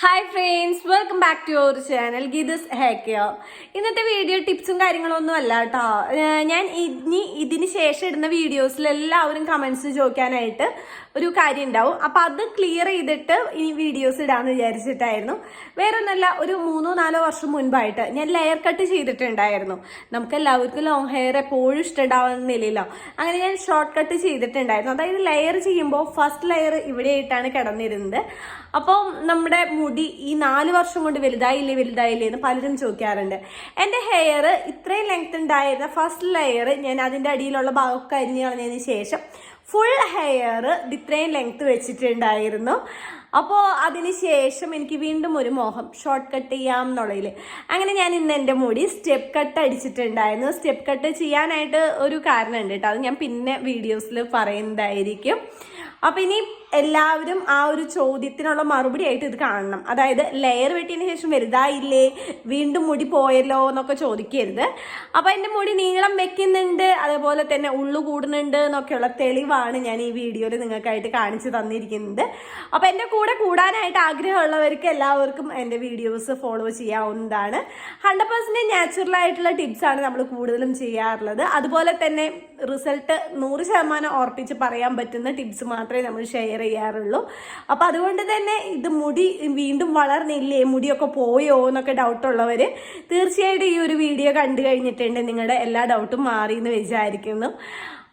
Hi friends welcome back to your channel Geetha's ഹേക്കയോ ഇന്നത്തെ video ടിപ്സും കാര്യങ്ങളൊന്നും അല്ല കേട്ടോ ഞാൻ ഇനി ഇതിന് ശേഷം ഇടുന്ന വീഡിയോസിൽ എല്ലാവരും കമൻസ് ചോദിക്കാനായിട്ട് ഒരു കാര്യം ഉണ്ടാവും. അപ്പം അത് ക്ലിയർ ചെയ്തിട്ട് ഈ വീഡിയോസ് ഇടാമെന്ന് വിചാരിച്ചിട്ടായിരുന്നു. വേറെ ഒന്നല്ല ഒരു മൂന്നോ നാലോ വർഷം മുൻപായിട്ട് ഞാൻ ലെയർ കട്ട് ചെയ്തിട്ടുണ്ടായിരുന്നു. നമുക്ക് എല്ലാവർക്കും ലോങ് ഹെയർ എപ്പോഴും ഇഷ്ടമുണ്ടാവുന്നില്ലല്ലോ അങ്ങനെ ഞാൻ ഷോർട്ട് കട്ട് ചെയ്തിട്ടുണ്ടായിരുന്നു. അതായത് ലെയർ ചെയ്യുമ്പോൾ ഫസ്റ്റ് ലെയർ ഇവിടെയായിട്ടാണ് കിടന്നിരുന്നത്. അപ്പം നമ്മുടെ മുടി ഈ നാല് വർഷം കൊണ്ട് വലുതായില്ലേ വലുതായില്ലേ എന്ന് പലരും ചോദിക്കാറുണ്ട്. എന്റെ ഹെയർ ഇത്രയും ലെങ്ത് ഉണ്ടായിരുന്ന ഫസ്റ്റ് ലെയർ ഞാൻ അതിന്റെ അടിയിലുള്ള ഭാഗമൊക്കെ അരിഞ്ഞു കളഞ്ഞതിന് ശേഷം ഫുൾ ഹെയർ ഇത്രയും ലെങ്ത് വെച്ചിട്ടുണ്ടായിരുന്നു. അപ്പോൾ അതിന് ശേഷം എനിക്ക് വീണ്ടും ഒരു മോഹം. ഷോർട്ട് കട്ട് ചെയ്യാം എന്നുള്ളതിൽ അങ്ങനെ ഞാൻ ഇന്ന് എന്റെ മുടി സ്റ്റെപ്പ് കട്ട് അടിച്ചിട്ടുണ്ടായിരുന്നു. സ്റ്റെപ്പ് കട്ട് ചെയ്യാനായിട്ട് ഒരു കാരണമുണ്ട് കേട്ടോ. അത് ഞാൻ പിന്നെ വീഡിയോസിൽ പറയുന്നതായിരിക്കും. അപ്പം ഇനി എല്ലാവരും ആ ഒരു ചോദ്യത്തിനുള്ള മറുപടി ആയിട്ട് ഇത് കാണണം. അതായത് ലെയർ വെട്ടിയതിന് ശേഷം വലുതായില്ലേ? വീണ്ടും മുടി പോയല്ലോ എന്നൊക്കെ ചോദിക്കരുത്. അപ്പം എന്റെ മുടി നീളം വെക്കുന്നുണ്ട്. അതേപോലെ തന്നെ ഉള്ളു കൂടുന്നുണ്ട് എന്നൊക്കെയുള്ള തെളിവാണ് ഞാൻ ഈ വീഡിയോയിൽ നിങ്ങൾക്കായിട്ട് കാണിച്ചു തന്നിരിക്കുന്നത്. അപ്പം എന്റെ കൂടെ കൂടാനായിട്ട് ആഗ്രഹമുള്ളവർക്ക് എല്ലാവർക്കും എന്റെ വീഡിയോസ് ഫോളോ ചെയ്യാവുന്നതാണ്. ഹൺഡ്രഡ് പെർസെന്റ് നാച്ചുറൽ ആയിട്ടുള്ള ടിപ്സാണ് നമ്മൾ കൂടുതലും ചെയ്യാറുള്ളത്. അതുപോലെ തന്നെ റിസൾട്ട് നൂറ് ശതമാനം ഓർപ്പിച്ച് പറയാൻ പറ്റുന്ന ടിപ്സ് മാത്രമേ നമ്മൾ ഷെയർ ചെയ്യാറുള്ളൂ. അപ്പോൾ അതുകൊണ്ട് തന്നെ ഇത് മുടി വീണ്ടും വളർന്നില്ലേ മുടിയൊക്കെ പോയോ എന്നൊക്കെ ഡൗട്ട് ഉള്ളവർ തീർച്ചയായിട്ടും ഈ ഒരു വീഡിയോ കണ്ടു കഴിഞ്ഞിട്ടുണ്ട്. നിങ്ങളുടെ എല്ലാ ഡൗട്ടും മാറി എന്ന് വിചാരിക്കുന്നു.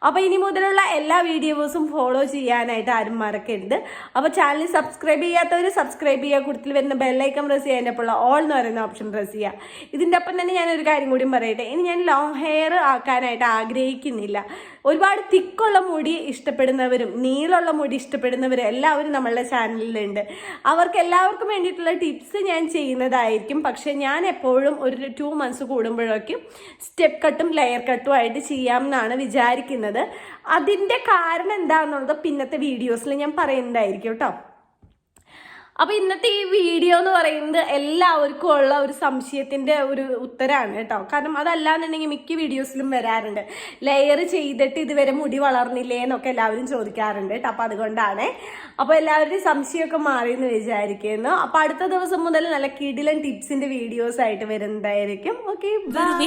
അപ്പോൾ ഇനി മുതലുള്ള എല്ലാ വീഡിയോസും ഫോളോ ചെയ്യാനായിട്ട് ആരും മറക്കരുത്. അപ്പോൾ ചാനൽ സബ്സ്ക്രൈബ് ചെയ്യാത്തവർ സബ്സ്ക്രൈബ് ചെയ്യുക. കൂടുതൽ വരുന്ന ബെല്ലൈക്കൺ പ്രസ് ചെയ്യാനപ്പോൾ ഓൾ എന്ന് പറയുന്ന ഓപ്ഷൻ പ്രസ് ചെയ്യുക. ഇതിന്റെ ഒപ്പം തന്നെ ഞാനൊരു കാര്യം കൂടി പറയട്ടെ. ഇനി ഞാൻ ലോങ് ഹെയർ ആക്കാനായിട്ട് ആഗ്രഹിക്കുന്നില്ല. ഒരുപാട് തിക്കുള്ള മുടി ഇഷ്ടപ്പെടുന്നവരും നീളമുള്ള മുടി ഇഷ്ടപ്പെടുന്നവരും എല്ലാവരും നമ്മളുടെ ചാനലിലുണ്ട്. അവർക്ക് എല്ലാവർക്കും വേണ്ടിയിട്ടുള്ള ടിപ്സ് ഞാൻ ചെയ്യുന്നതായിരിക്കും. പക്ഷേ ഞാൻ എപ്പോഴും ഒരു ടു മന്ത്സ് കൂടുമ്പോഴേക്കും സ്റ്റെപ്പ് കട്ടും ലെയർ കട്ടും ആയിട്ട് ചെയ്യാമെന്നാണ് വിചാരിക്കുന്നത്. അതിന്റെ കാരണം എന്താണെന്നുള്ളത് പിന്നത്തെ വീഡിയോസിൽ ഞാൻ പറയുന്നതായിരിക്കും കേട്ടോ. അപ്പോൾ ഇന്നത്തെ ഈ വീഡിയോ എന്ന് പറയുന്നത് എല്ലാവർക്കും ഉള്ള ഒരു സംശയത്തിന്റെ ഒരു ഉത്തരാണ് കേട്ടോ. കാരണം അതല്ലാന്നുണ്ടെങ്കിൽ മിക്ക വീഡിയോസിലും വരാറുണ്ട്. ലെയർ ചെയ്തിട്ട് ഇതുവരെ മുടി വളർന്നില്ലേ എന്നൊക്കെ എല്ലാവരും ചോദിക്കാറുണ്ട് കേട്ടോ. അപ്പോൾ അതുകൊണ്ടാണ്. അപ്പോൾ എല്ലാവരുടെയും സംശയമൊക്കെ മാറിയെന്ന് വിചാരിക്കുന്നു. അപ്പോൾ അടുത്ത ദിവസം മുതൽ നല്ല കിടിലൻ ടിപ്സിന്റെ വീഡിയോസ് ആയിട്ട് വരുന്നതായിരിക്കും. ഓക്കെ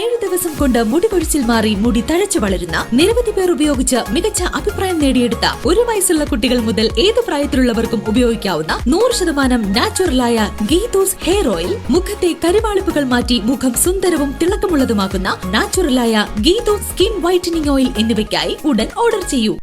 ഏഴ് ദിവസം കൊണ്ട് മുടി കൊഴിച്ചിൽ മാറി മുടി തഴച്ചു വളരുന്ന നിരവധി പേർ ഉപയോഗിച്ച് മികച്ച അഭിപ്രായം നേടിയെടുത്ത ഒരു വയസ്സുള്ള കുട്ടികൾ മുതൽ ഏത് പ്രായത്തിലുള്ളവർക്കും ഉപയോഗിക്കാവുന്ന നൂറ് ശതമാനം നാച്ചുറലായ ഗീതൂസ് ഹെയർ ഓയിൽ മുഖത്തെ കരുവാളിപ്പുകൾ മാറ്റി മുഖം സുന്ദരവും തിളക്കമുള്ളതുമാക്കുന്ന നാച്ചുറലായ ഗീതൂസ് സ്കിൻ വൈറ്റനിങ് ഓയിൽ എന്നിവയ്ക്കായി ഉടൻ ഓർഡർ ചെയ്യൂ.